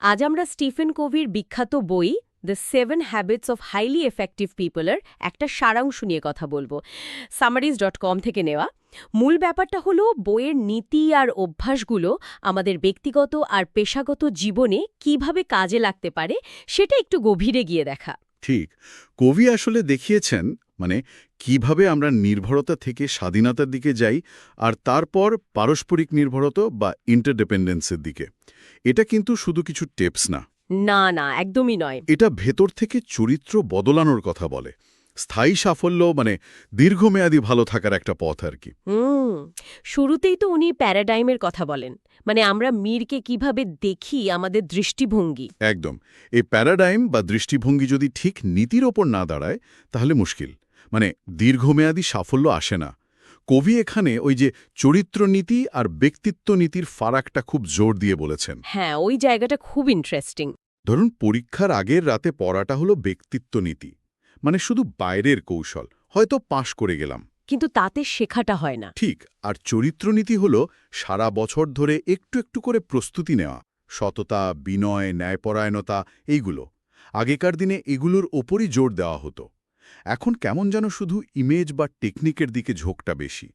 আজ আমরা স্টিফেন কোভির বিখ্যাত বই the seven habits of highly effective পিপলের একটা সারাংশ নিয়ে কথা বলব। সামারিজ ডট কম থেকে নেওয়া। মূল ব্যাপারটা হলো, বইয়ের নীতি আর অভ্যাসগুলো আমাদের ব্যক্তিগত আর পেশাগত জীবনে কীভাবে কাজে লাগতে পারে, সেটা একটু গভীরে গিয়ে দেখা। ঠিক। কবি আসলে দেখিয়েছেন মানে কীভাবে আমরা নির্ভরতা থেকে স্বাধীনতার দিকে যাই আর তারপর পারস্পরিক নির্ভরতা বা ইন্টারডিপেন্ডেন্সের দিকে। এটা কিন্তু শুধু কিছু টেপস না। না না একদমই নয়। এটা ভেতর থেকে চরিত্র বদলানোর কথা বলে। স্থায়ী সাফল্য মানে দীর্ঘমেয়াদী ভালো থাকার একটা পথ আর কি। হুম শুরুতেই তো উনি প্যারাডাইমের কথা বলেন। মানে আমরা মীরকে কীভাবে দেখি আমাদের দৃষ্টিভঙ্গি। একদম এই প্যারাডাইম বা দৃষ্টিভঙ্গি যদি ঠিক নীতির ওপর না দাঁড়ায় তাহলে মুশকিল। মানে দীর্ঘমেয়াদী সাফল্য আসে না। কবি এখানে ওই যে চরিত্র নীতি আর ব্যক্তিত্ব নীতির ফারাকটা খুব জোর দিয়ে বলেছেন। হ্যাঁ ওই জায়গাটা খুব ইন্টারেস্টিং ধরুন পরীক্ষার আগের রাতে পড়াটা হলো ব্যক্তিত্ব নীতি মানে শুধু বাইরের কৌশল হয়তো পাশ করে গেলাম। কিন্তু তাতে শেখাটা হয় না। ঠিক আর চরিত্রনীতি হল সারা বছর ধরে একটু একটু করে প্রস্তুতি নেওয়া। সততা বিনয় ন্যায়পরায়ণতা এইগুলো। আগেকার দিনে এগুলোর ওপরই জোর দেওয়া হতো। এখন কেমন যেন শুধু ইমেজ বা টেকনিকের দিকে ঝোঁকটা বেশি।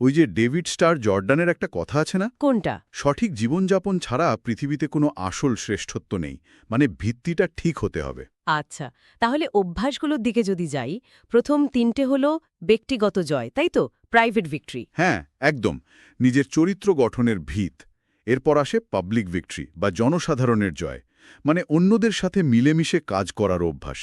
ওই যে ডেভিড স্টার জর্ডানের একটা কথা আছে না? কোনটা? সঠিক জীবনযাপন ছাড়া পৃথিবীতে কোনো আসল শ্রেষ্ঠত্ব নেই মানে ভিত্তিটা ঠিক হতে হবে। আচ্ছা তাহলে অভ্যাসগুলোর দিকে যদি যাই প্রথম তিনটে হলো ব্যক্তিগত জয় তাই তো? প্রাইভেট ভিক্টরি হ্যাঁ একদম। নিজের চরিত্র গঠনের ভিত এরপর আসে পাবলিক ভিক্টরি বা জনসাধারণের জয় মানে অন্যদের সাথে মিলেমিশে কাজ করার অভ্যাস।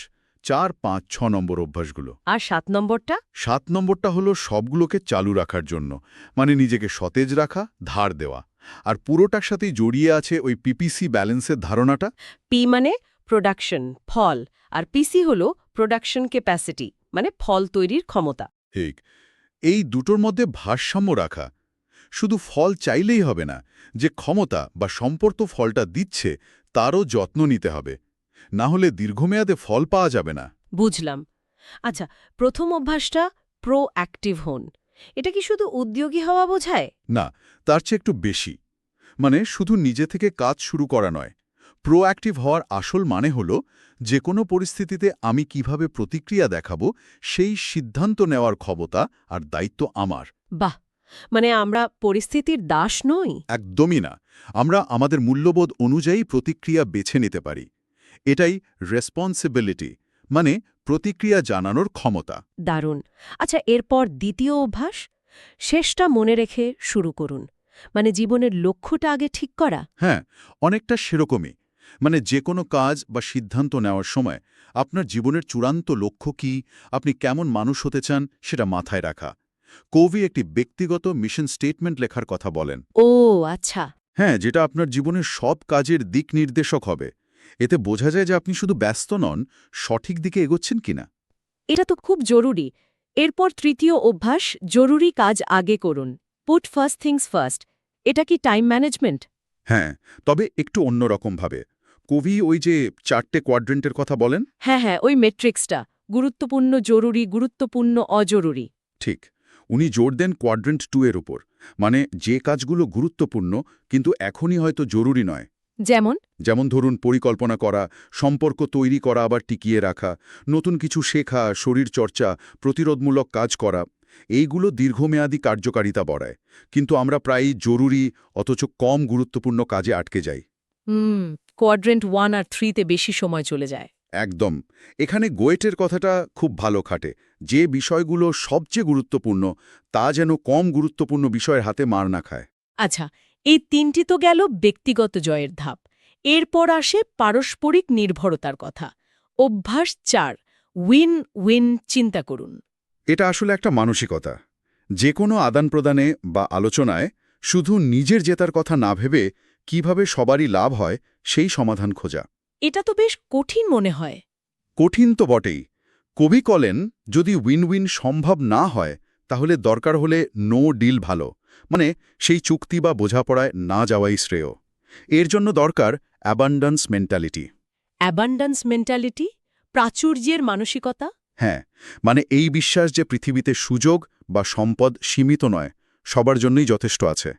চার পাঁচ ছ নম্বর অভ্যাসগুলো। আর সাত নম্বরটা? সাত নম্বরটা হলো সবগুলোকে চালু রাখার জন্য মানে নিজেকে সতেজ রাখা ধার দেওয়া। আর পুরোটার সাথেই জড়িয়ে আছে ওই পিপিসি ব্যালেন্সের ধারণাটা। পি মানে প্রোডাকশন ফল। আর পিসি হলো প্রোডাকশন ক্যাপাসিটি মানে ফল তৈরির ক্ষমতা। ঠিক। এই দুটোর মধ্যে ভারসাম্য রাখা। শুধু ফল চাইলেই হবে না যে ক্ষমতা বা সম্পর্ক ফলটা দিচ্ছে তারও যত্ন নিতে হবে। না হলে দীর্ঘমেয়াদে ফল পাওয়া যাবে না। বুঝলাম। আচ্ছা প্রথম অভ্যাসটা প্রো অ্যাক্টিভ হন। এটা কি শুধু উদ্যোগী হওয়া বোঝায়? না তার চেয়ে একটু বেশি। মানে শুধু নিজে থেকে কাজ শুরু করা নয়। প্রোঅ্যাক্টিভ হওয়ার আসল মানে হল যে কোনো পরিস্থিতিতে আমি কীভাবে প্রতিক্রিয়া দেখাবো সেই সিদ্ধান্ত নেওয়ার ক্ষমতা আর দায়িত্ব আমার। বাহ! মানে আমরা পরিস্থিতির দাস নই? একদমই না। আমরা আমাদের মূল্যবোধ অনুযায়ী প্রতিক্রিয়া বেছে নিতে পারি। এটাই রেসপন্সিবিলিটি মানে প্রতিক্রিয়া জানানোর ক্ষমতা। দারুণ। আচ্ছা এরপর দ্বিতীয় অভ্যাস? শেষটা মনে রেখে শুরু করুন। মানে জীবনের লক্ষ্যটা আগে ঠিক করা? হ্যাঁ অনেকটা সেরকমই। মানে যে কোনো কাজ বা সিদ্ধান্ত নেওয়ার সময় আপনার জীবনের চূড়ান্ত লক্ষ্য কি আপনি কেমন মানুষ হতে চান সেটা মাথায় রাখা। কবি একটি ব্যক্তিগত মিশন স্টেটমেন্ট লেখার কথা বলেন। ও আচ্ছা। হ্যাঁ যেটা আপনার জীবনের সব কাজের দিক নির্দেশক হবে। এতে বোঝা যায় যে আপনি শুধু ব্যস্ত নন সঠিক দিকে এগোচ্ছেন কিনা। এটা তো খুব জরুরি। এরপর তৃতীয় অভ্যাস জরুরি কাজ আগে করুন। পুট ফার্স্ট থিংস ফার্স্ট এটা কি টাইম ম্যানেজমেন্ট হ্যাঁ তবে একটু অন্যরকমভাবে কবি ওই যে চারটে কোয়াড্রেন্টের কথা বলেন? হ্যাঁ হ্যাঁ ওই মেট্রিক্সটা গুরুত্বপূর্ণ জরুরি গুরুত্বপূর্ণ অজরুরি। ঠিক। উনি জোর দেন কোয়াড্রেন্ট টু এর উপর। মানে যে কাজগুলো গুরুত্বপূর্ণ কিন্তু এখনই হয়তো জরুরি নয়। যেমন? যেমন ধরুন পরিকল্পনা করা সম্পর্ক তৈরি করা আবার টিকিয়ে রাখা নতুন কিছু শেখা শরীর চর্চা প্রতিরোধমূলক কাজ করা এইগুলো দীর্ঘমেয়াদী কার্যকারিতা বড়ায়। কিন্তু আমরা প্রায়ই জরুরি অথচ কম গুরুত্বপূর্ণ কাজে আটকে যাই। হুম কোয়াড্রেন্ট ওয়ান আর থ্রিতে বেশি সময় চলে যায়। একদম। এখানে গোয়েটের কথাটা খুব ভালো খাটে। যে বিষয়গুলো সবচেয়ে গুরুত্বপূর্ণ তা যেন কম গুরুত্বপূর্ণ বিষয়ের হাতে মার না খায়। আচ্ছা এই তিনটি তো গেল ব্যক্তিগত জয়ের ধাপ। এরপর আসে পারস্পরিক নির্ভরতার কথা। অভ্যাস চার উইন উইন চিন্তা করুন। এটা আসলে একটা মানসিকতা। যে কোনো আদান প্রদানে বা আলোচনায় শুধু নিজের জেতার কথা না ভেবে কীভাবে সবারই লাভ হয় সেই সমাধান খোঁজা। এটা তো বেশ কঠিন মনে হয়। কঠিন তো বটেই। কবি কলেন যদি উইন উইন সম্ভব না হয় তাহলে দরকার হলে নো ডিল ভালো। মানে সেই চুক্তি বা বোঝাপড়ায় না যাওয়াই শ্রেয়। এর জন্য দরকার অ্যাবান্ডান্স মেন্টালিটি অ্যাবান্ডান্স মেন্টালিটি প্রাচুর্যের মানসিকতা? হ্যাঁ মানে এই বিশ্বাস যে পৃথিবীতে সুযোগ বা সম্পদ সীমিত নয় সবার জন্যই যথেষ্ট আছে।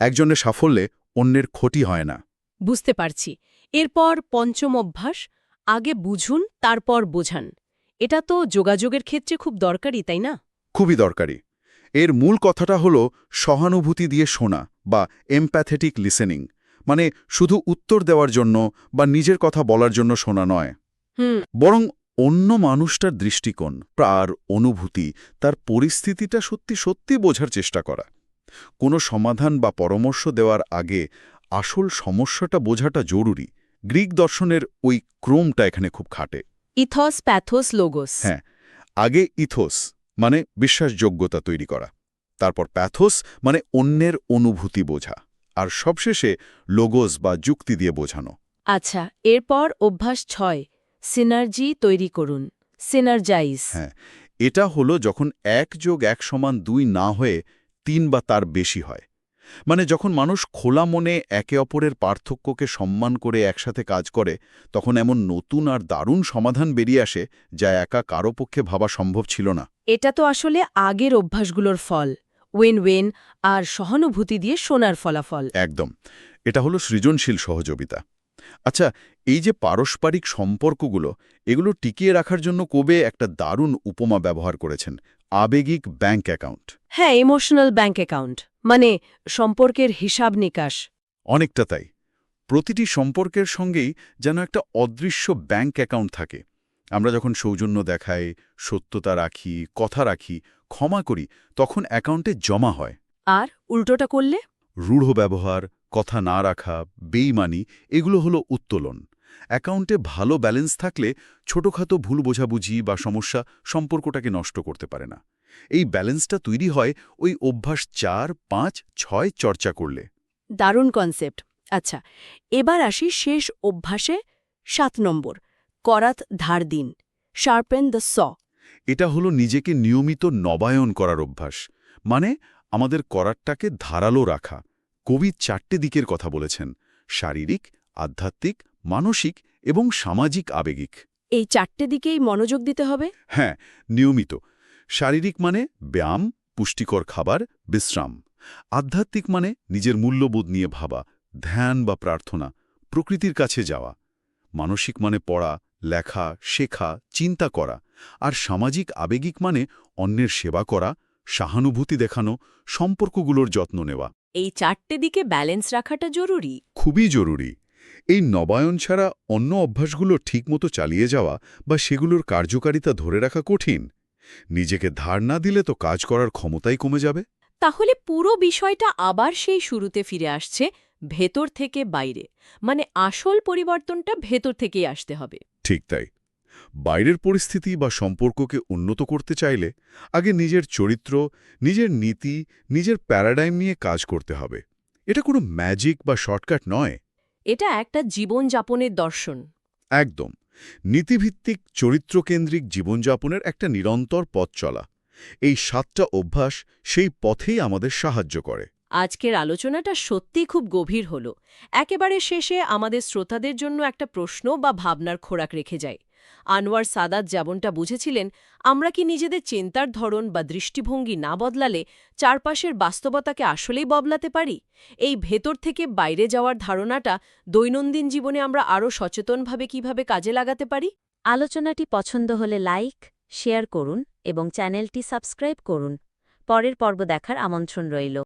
একজনের সাফল্যে অন্যের ক্ষতি হয় না। বুঝতে পারছি। এরপর পঞ্চম অভ্যাস আগে বুঝুন তারপর বোঝান। এটা তো যোগাযোগের ক্ষেত্রে খুব দরকারি তাই না? খুবই দরকারি। এর মূল কথাটা হলো সহানুভূতি দিয়ে শোনা বা এমপ্যাথেটিক লিসেনিং মানে শুধু উত্তর দেওয়ার জন্য বা নিজের কথা বলার জন্য শোনা নয়। বরং অন্য মানুষটার দৃষ্টিকোণ তার অনুভূতি তার পরিস্থিতিটা সত্যি সত্যি বোঝার চেষ্টা করা। কোনো সমাধান বা পরামর্শ দেওয়ার আগে আসল সমস্যাটা বোঝাটা জরুরি। গ্রিক দর্শনের ওই ক্রোমটা এখানে খুব খাটে। Ethos pathos logos. হ্যাঁ আগে ইথোস মানে বিশ্বাসযোগ্যতা তৈরি করা। তারপর প্যাথোস মানে অন্যের অনুভূতি বোঝা। আর সবশেষে লোগোস বা যুক্তি দিয়ে বোঝানো। আচ্ছা এরপর অভ্যাস ছয় সিনার্জি তৈরি করুন সিনার্জাইজ। হ্যাঁ এটা হলো যখন এক যোগ এক সমান দুই না হয়ে তিন বা তার বেশি হয়। মানে যখন মানুষ খোলা মনে একে অপরের পার্থক্যকে সম্মান করে একসাথে কাজ করে তখন এমন নতুন আর দারুণ সমাধান বেরিয়ে আসে যা একা কারও পক্ষে ভাবা সম্ভব ছিল না। এটা তো আসলে আগের অভ্যাসগুলোর ফল ওয়েন ওয়েন আর সহানুভূতি দিয়ে শোনার ফলাফল। একদম। এটা হলো সৃজনশীল সহযোগিতা। আচ্ছা এই যে পারস্পরিক সম্পর্কগুলো এগুলো টিকিয়ে রাখার জন্য কবে একটা দারুণ উপমা ব্যবহার করেছেন আবেগিক ব্যাংক অ্যাকাউন্ট। হ্যাঁ ইমোশনাল ব্যাংক অ্যাকাউন্ট। মানে সম্পর্কের হিসাব নিকাশ। অনেকটা তাই। প্রতিটি সম্পর্কের সঙ্গেই যেন একটা অদৃশ্য ব্যাংক অ্যাকাউন্ট থাকে। আমরা যখন সৌজন্য দেখাই সত্যতা রাখি কথা রাখি ক্ষমা করি তখন অ্যাকাউন্টে জমা হয়। আর উল্টোটা করলে? রূঢ় ব্যবহার কথা না রাখা বেইমানি এগুলো হলো উত্তোলন। অ্যাকাউন্টে ভালো ব্যালেন্স থাকলে ছোটখাটো ভুল বোঝাবুঝি বা সমস্যা সম্পর্কটাকে নষ্ট করতে পারে না। এই ব্যালেন্সটা তৈরি হয় ওই অভ্যাস চার পাঁচ ছয় চর্চা করলে। দারুণ কনসেপ্ট। আচ্ছা এবার আসি শেষ অভ্যাসে সাত নম্বর করাত ধার দিন শার্পেন দ্য স। এটা হলো নিজেকে নিয়মিত নবায়ন করার অভ্যাস মানে আমাদের করারটাকে ধারালো রাখা। কবি চারটে দিকের কথা বলেছেন শারীরিক আধ্যাত্মিক মানসিক এবং সামাজিক আবেগিক। এই চারটে দিকেই মনোযোগ দিতে হবে? হ্যাঁ নিয়মিত। শারীরিক মানে ব্যায়াম পুষ্টিকর খাবার বিশ্রাম। আধ্যাত্মিক মানে নিজের মূল্যবোধ নিয়ে ভাবা ধ্যান বা প্রার্থনা প্রকৃতির কাছে যাওয়া। মানসিক মানে পড়া লেখা শেখা চিন্তা করা। আর সামাজিক আবেগিক মানে অন্যের সেবা করা সহানুভূতি দেখানো সম্পর্কগুলোর যত্ন নেওয়া। এই চারটে দিকে ব্যালেন্স রাখাটা জরুরি? খুবই জরুরি। এই নবায়ন ছাড়া অন্য অভ্যাসগুলো ঠিকমতো চালিয়ে যাওয়া বা সেগুলোর কার্যকারিতা ধরে রাখা কঠিন। নিজেকে ধার না দিলে তো কাজ করার ক্ষমতাই কমে যাবে। তাহলে পুরো বিষয়টা আবার সেই শুরুতে ফিরে আসছে ভেতর থেকে বাইরে। মানে আসল পরিবর্তনটা ভেতর থেকেই আসতে হবে। ঠিক তাই। বাইরের পরিস্থিতি বা সম্পর্ককে উন্নত করতে চাইলে আগে নিজের চরিত্র নিজের নীতি নিজের প্যারাডাইম নিয়ে কাজ করতে হবে। এটা কোনো ম্যাজিক বা শর্টকাট নয়। এটা একটা জীবনযাপনের দর্শন। একদম। নীতিভিত্তিক চরিত্রকেন্দ্রিক জীবনযাপনের একটা নিরন্তর পথ চলা। এই সাতটা অভ্যাস সেই পথেই আমাদের সাহায্য করে। আজকের আলোচনাটা সত্যি খুব গভীর হল। একেবারে শেষে আমাদের শ্রোতাদের জন্য একটা প্রশ্ন বা ভাবনার খোরাক রেখে যায় আনোয়ার সাদাত যেমনটা বুঝেছিলেন, আমরা কি নিজেদের চিন্তার ধরন বা দৃষ্টিভঙ্গি না বদলালে চারপাশের বাস্তবতাকে আসলেই বদলাতে পারি? এই ভেতর থেকে বাইরে যাওয়ার ধারণাটা দৈনন্দিন জীবনে আমরা আরও সচেতনভাবে কীভাবে কাজে লাগাতে পারি? আলোচনাটি পছন্দ হলে লাইক, শেয়ার করুন এবং চ্যানেলটি সাবস্ক্রাইব করুন। পরের পর্ব দেখার আমন্ত্রণ রইল।